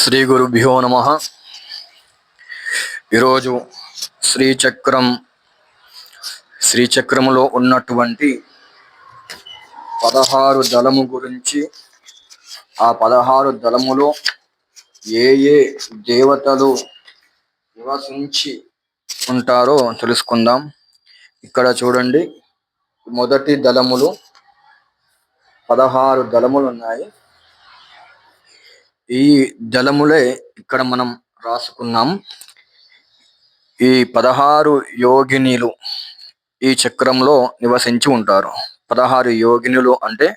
శ్రీ గురుభ్యో నమ. ఈరోజు శ్రీచక్రం శ్రీచక్రములో ఉన్నటువంటి పదహారు దళము గురించి ఆ పదహారు దళములో ఏ ఏ దేవతలు నివసించి ఉంటారో తెలుసుకుందాం. ఇక్కడ చూడండి మొదటి దళములు పదహారు దళములు ఉన్నాయి. ఈ దళములే ఇక్కడ మనం రాసుకున్నాం. ఈ పదహారు యోగినిలు ఈ చక్రంలో నివసించి ఉంటారు. పదహారు యోగినులు అంటే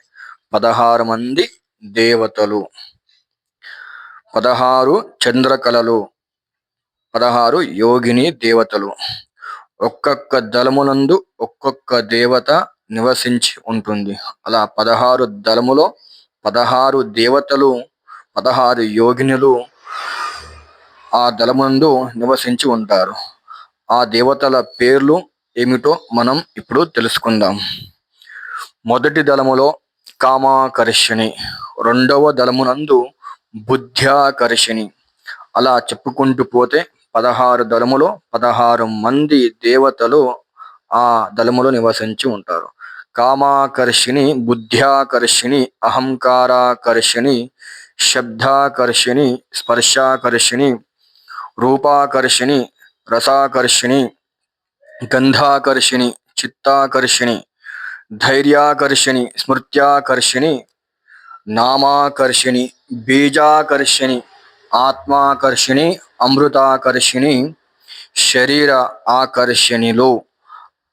పదహారు మంది దేవతలు. పదహారు చంద్రకళలు. పదహారు యోగిని దేవతలు. ఒక్కొక్క దళమునందు ఒక్కొక్క దేవత నివసించి ఉంటుంది. అలా పదహారు దళములో పదహారు దేవతలు పదహారు యోగినులు ఆ దళమందు నివసించి ఉంటారు. ఆ దేవతల పేర్లు ఏమిటో మనం ఇప్పుడు తెలుసుకుందాం. మొదటి దళములో కామాకర్షిణి రెండవ దళమునందు బుద్ధ్యాకర్షిణి. అలా చెప్పుకుంటూ పోతే పదహారు దళములో పదహారు మంది దేవతలు ఆ దళములో నివసించి ఉంటారు. కామాకర్షిణి బుద్ధ్యాకర్షిణి అహంకారాకర్షిణి శబ్దాకర్షిణి స్పర్శాకర్షిణి రూపాకర్షిణి రసాకర్షిణి గంధాకర్షిణి చిత్తాకర్షిణి ధైర్యాకర్షిణి స్మృత్యాకర్షిణి నామాకర్షిణి బీజాకర్షిణి ఆత్మాకర్షిణి అమృతాకర్షిణి శరీర ఆకర్షిణిలో.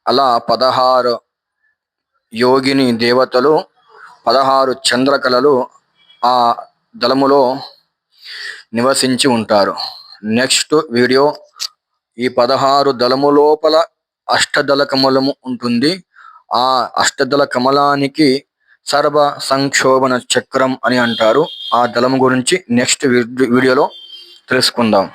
అలా పదహారు యోగిని దేవతలు పదహారు చంద్రకళలు ఆ దళములో నివసించి ఉంటారు. నెక్స్ట్ వీడియో ఈ పదహారు దళము లోపల అష్టదళ కమలము ఉంటుంది. ఆ అష్టదళ కమలానికి సర్వ సంక్షోభన చక్రం అని అంటారు. ఆ దళము గురించి నెక్స్ట్ వీడియోలో తెలుసుకుందాం.